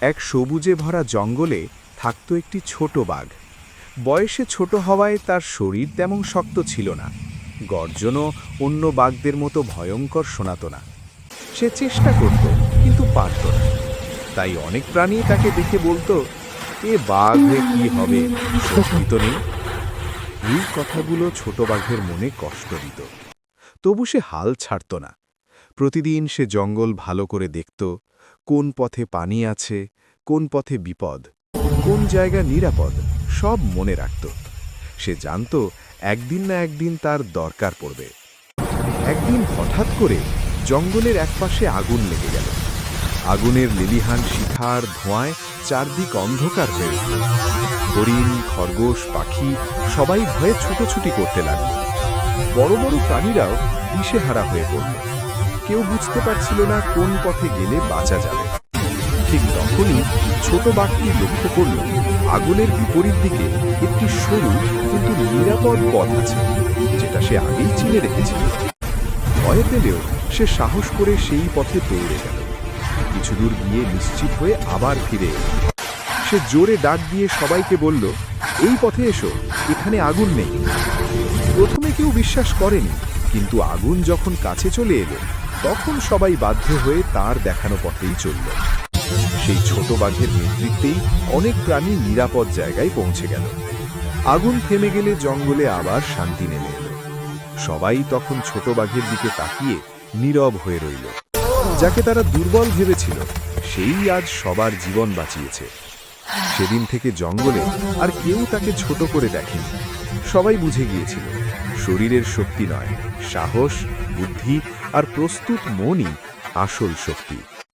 এক সবুজে ভরা জঙ্গলে থাকত একটি ছোট বাঘ। বয়সে ছোট হওয়ায় তার শরীর তেমন শক্ত ছিল না। গর্জনও অন্য বাঘদের মতো ভয়ঙ্কর শোনাত না। সে চেষ্টা করত, কিন্তু পারত না। তাই অনেক প্রাণী তাকে দেখে বলতো, এ বাঘ কি হবে? শক্তি নেই? এই কথাগুলো ছোট বাঘের মনে কষ্ট দিত। তবু সে হাল ছাড়ত না। প্রতিদিন সে জঙ্গল ভালো করে দেখত কোন পথে পানি আছে, কোন পথে বিপদ, কোন জায়গা নিরাপদ, সব মনে রাখত। সে জানত একদিন না একদিন তার দরকার পড়বে। একদিন হঠাৎ করে জঙ্গলের একপাশে আগুন লেগে গেল। আগুনের লিলিহান শিখার ধোঁয়ায় চারদিক অন্ধকার হয়ে হরিণ, খরগোশ, পাখি সবাই ভয়ে ছুটোছুটি করতে লাগল। বড় বড় প্রাণীরাও দিশেহারা হয়ে পড়ল। কেউ বুঝতে পারছিল না কোন পথে গেলে বাঁচা যাবে। ঠিক তখনই ছোট বাঘটি লক্ষ্য করল, আগুনের বিপরীত দিকে একটি সরু কিন্তু নিরাপদ পথ আছে, যেটা সে আগেই চিনে রেখেছিল। ভয় পেলেও সে সাহস করে সেই পথে দৌড়ে গেল। কিছু দূর গিয়ে নিশ্চিত হয়ে আবার ফিরে এলো। সে জোরে ডাক দিয়ে সবাইকে বলল, এই পথে এসো, এখানে আগুন নেই। প্রথমে কেউ বিশ্বাস করেনি কিন্তু আগুন যখন কাছে চলে এলো, তখন সবাই বাধ্য হয়ে তার দেখানো পথেই চলল। সেই ছোট বাঘের নেতৃত্বেই অনেক প্রাণী নিরাপদ জায়গায় পৌঁছে গেল। আগুন থেমে গেলে জঙ্গলে আবার শান্তি নেমে এলো। সবাই তখন ছোট বাঘের দিকে তাকিয়ে নীরব হয়ে রইল। যাকে তারা দুর্বল ভেবেছিল, সেই আজ সবার জীবন বাঁচিয়েছে। সেদিন থেকে জঙ্গলে আর কেউ তাকে ছোট করে দেখেনি। সবাই বুঝে গিয়েছিল শরীরের শক্তি নয় সাহস বুদ্ধি আর প্রস্তুত মনই আসল শক্তি।